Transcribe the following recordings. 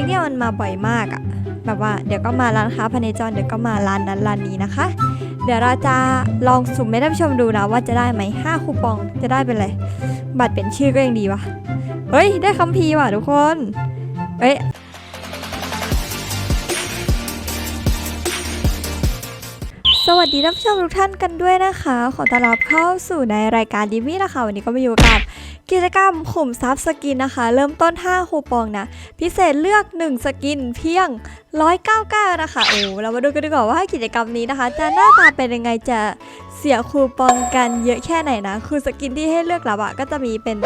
X เนี่ยมันมาบ่อยมากอะแบบว่าเดี๋ยวก็มาร้านค้าพเนจรเดี๋ยวก็มาร้านนั้นร้านนี้นะคะ เดี๋ยวเราจะลองสุ่มให้ท่านผู้ชมดูนะว่าจะได้ไหม5คูปองจะได้เป็นอะไรบัตรเป็นชื่อก็ยังดีวะเฮ้ยได้คัมภีร์ว่ะทุกคนเอ้ยสวัสดีท่านผู้ชมทุกท่านกันด้วยนะคะ ขอต้อนรับเข้าสู่ในรายการดิมี่นะคะวันนี้ก็มาอยู่กับ กิจกรรมขุมทรัพย์สกินนะคะ เริ่มต้น 5 คูปองนะ พิเศษเลือก 1 สกินเพียง 199 นะคะ โอ้เรามาดูกันดีกว่าว่ากิจกรรมนี้นะคะ จะหน้าตาเป็นยังไงจะเสียคูปองกันเยอะแค่ไหนนะ คือสกินที่ให้เลือกรับอะก็จะมีเป็น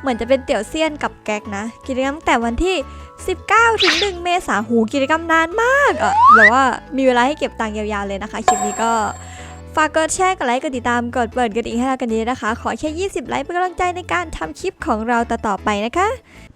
เหมือนจะเป็นเตี๋ยวเซียนกับแก๊กนะ กิจกรรมตั้งแต่วันที่ 19ถึง1เมษาหูกิจกรรมนานมากอะแบบว่ามีเวลาให้เก็บตังค์ยาวๆเลยนะคะคลิปนี้ก็ ฝากกดแชร์กดไลค์กดติดตามกดเปิดกระดิ่งให้เรากันดีนะคะ ขอแค่ 20 ไลค์เป็นกำลังใจในการทำคลิปของเราต่อๆไปนะคะ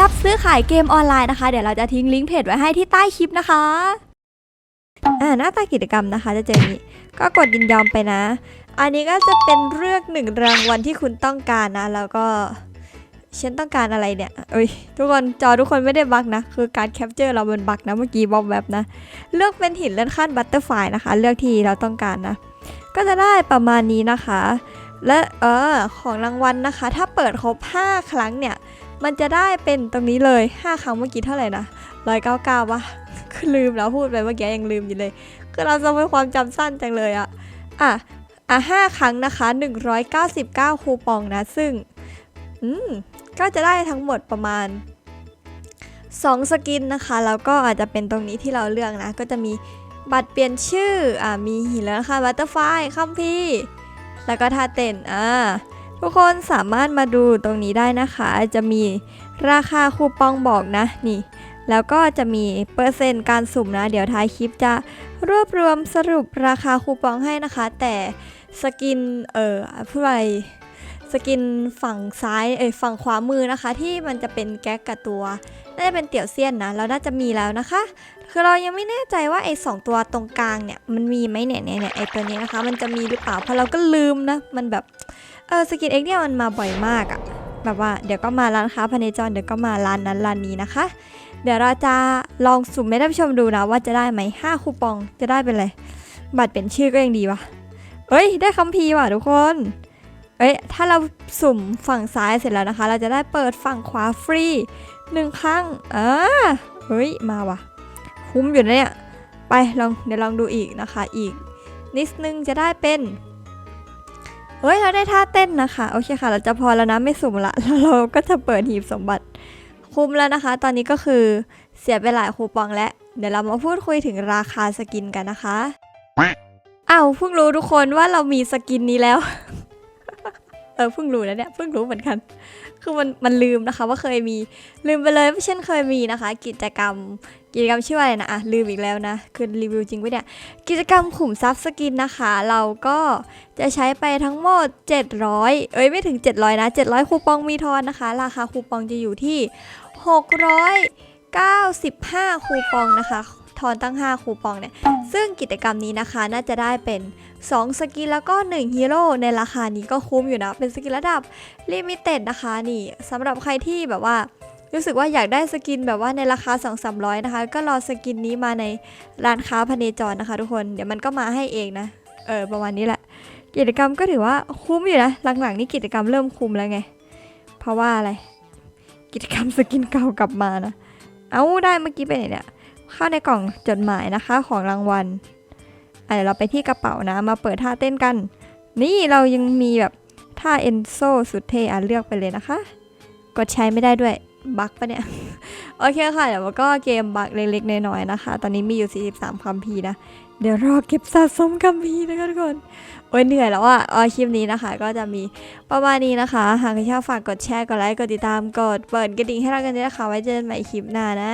รับซื้อขายเกมออนไลน์นะคะ เดี๋ยวเราจะทิ้งลิงก์เพจไว้ให้ที่ใต้คลิปนะคะอ่าหน้าตากิจกรรมนะคะจะเจอนี้ก็กดยินยอมไปนะ อันนี้ก็จะเป็นเลือกหนึ่งรางวัลที่คุณต้องการนะ แล้วก็ฉันต้องการอะไรเนี่ยเอ้ยทุกคนจอทุกคนไม่ได้บักนะ คือการแคปเจอร์เราเป็นบักนะเมื่อกี้บอมแบบนะ เลือกเป็นหินเลื่อนขั้นบัตเตอร์ไฟนะคะ เลือกที่เราต้องการนะ ก็จะได้ประมาณนี้นะคะ และเออของรางวัลนะคะ ถ้าเปิดครบ 5 ครั้งเนี่ย มันจะได้เป็นตรงนี้เลย 5 ครั้งเมื่อกี้เท่าไหร่นะร้อยเก้าเก้าวะคือลืมแล้วพูดไปเมื่อกี้ยังลืมอยู่เลย คือเราจะเป็นความจำสั้นจังเลยอะอะอะห้าครั้งนะคะ199 คูปองนะ ซึ่งอืมก็จะได้ทั้งหมดประมาณ2สกินนะคะแล้วก็อาจจะเป็นตรงนี้ที่เราเลือกนะ ก็จะมีบัตรเปลี่ยนชื่ออ่ามีหินแล้วนะคะบัตเตอร์ไฟคัมพีร์แล้วก็ท่าเต้นอ่า ทุกคนสามารถมาดูตรงนี้ได้นะคะ จะมีราคาคูปองบอกนะนี่ แล้วก็จะมีเปอร์เซ็นต์การสุ่มนะ เดี๋ยวท้ายคลิปจะรวบรวมสรุปราคาคูปองให้นะคะ แต่สกินเออพูดอะไรสกินฝั่งซ้ายเอ้ยฝั่งขวามือนะคะ ที่มันจะเป็นแก๊กกับตัว น่าจะเป็นเตี๋ยวเซียนนะเราน่าจะมีแล้วนะคะ คือเรายังไม่แน่ใจว่าไอ้สองตัวตรงกลางเนี่ยมันมีไหมเนี่ยเนี่ยเนี่ยไอ้ตัวนี้นะคะ มันจะมีหรือเปล่าเพราะเราก็ลืมนะมันแบบเออสกินเอ็กเนี่ยมันมาบ่อยมากอะแบบว่าเดี๋ยวก็มาร้านค้าพเนจรเดี๋ยวก็มาร้านนั้นร้านนี้นะคะ เดี๋ยวเราจะลองสุ่มให้ท่านผู้ชมดูนะว่าจะได้ไหม5คูปองจะได้เป็นอะไรบัตรเป็นชื่อก็ยังดีวะเอ้ย ได้คัมภีร์ว่ะทุกคนเอ้ยถ้าเราสุ่มฝั่งซ้ายเสร็จแล้วนะคะ เราจะได้เปิดฝั่งขวาฟรี หนึ่งครั้งอ่าเฮ้ย มาว่ะ คุ้มอยู่นะเนี่ย ไปลองเดี๋ยวลองดูอีกนะคะ อีก นิดนึงจะได้เป็น เฮ้ย เราได้ท่าเต้นนะคะ โอเคค่ะ เราจะพอแล้วนะ ไม่สุ่มละ แล้วเราก็จะเปิดหีบสมบัติคุ้มแล้วนะคะ ตอนนี้ก็คือเสียไปหลายคูปองแล้ว เดี๋ยวเรามาพูดคุยถึงราคาสกินกันนะคะ อ้าวเพิ่งรู้ทุกคนว่าเรามีสกินนี้แล้ว ออเพิ่งรู้แล้วเนี่ยเพิ่งรู้เหมือนกัน คือมันมันลืมนะคะว่าเคยมีลืมไปเลยว่าฉันเคยมีนะคะ กิจกรรมกิจกรรมชื่อว่าอะไรนะอะลืมอีกแล้วนะคือรีวิวจริงปะเนี่ยกิจกรรมขุมทรัพย์สกินนะคะ เราก็จะใช้ไปทั้งหมด 700 เอ้ยไม่ถึง 700 นะ 700 คูปองมีทอนนะคะ ราคาคูปองจะอยู่ที่ 695 คูปองนะคะทอนตั้ง 5 คูปองเนี่ย ซึ่งกิจกรรมนี้นะคะน่าจะได้เป็น 2 สกินแล้วก็ 1 ฮีโร่ในราคานี้ก็คุ้มอยู่นะ เป็นสกินระดับลิมิเต็ดนะคะนี่สำหรับใครที่แบบว่ารู้สึกว่าอยากได้สกินแบบว่าในราคา 2 3 0 0 นะคะ ก็รอสกินนี้มาในร้านค้าพเนจรนะคะทุกคน เดี๋ยวมันก็มาให้เองนะ เออประมาณนี้แหละ กิจกรรมก็ถือว่าคุ้มอยู่นะ หลังๆนี่กิจกรรมเริ่มคุ้มแล้วไง เพราะว่าอะไร กิจกรรมสกินเก่ากลับมานะ เอาได้เมื่อกี้ไปไหนเนี่ย เข้าในกล่องจดหมายนะคะของรางวัลอะเดี๋ยวเราไปที่กระเป๋านะ มาเปิดท่าเต้นกัน นี่เรายังมีแบบท่าเอนโซสุดเท่อะเลือกไปเลยนะคะ กดใช้ไม่ได้ด้วยบั๊กปะเนี่ย โอเคค่ะ เดี๋ยวก็เกมบั๊กเล็กๆน้อยๆนะคะ ตอนนี้มีอยู่ 43คัมภีร์นะ เดี๋ยวรอเก็บสะสมคัมภีร์นะคะทุกคน โอ้ยเหนื่อยแล้วอะเออคลิปนี้นะคะ ก็จะมีประมาณนี้นะคะ หากใครชอบฝากกดแชร์ กดไลค์ กดติดตาม กดเปิดกระดิ่งให้เรากันด้วยนะคะ ไว้เจอกันใหม่คลิปหน้านะ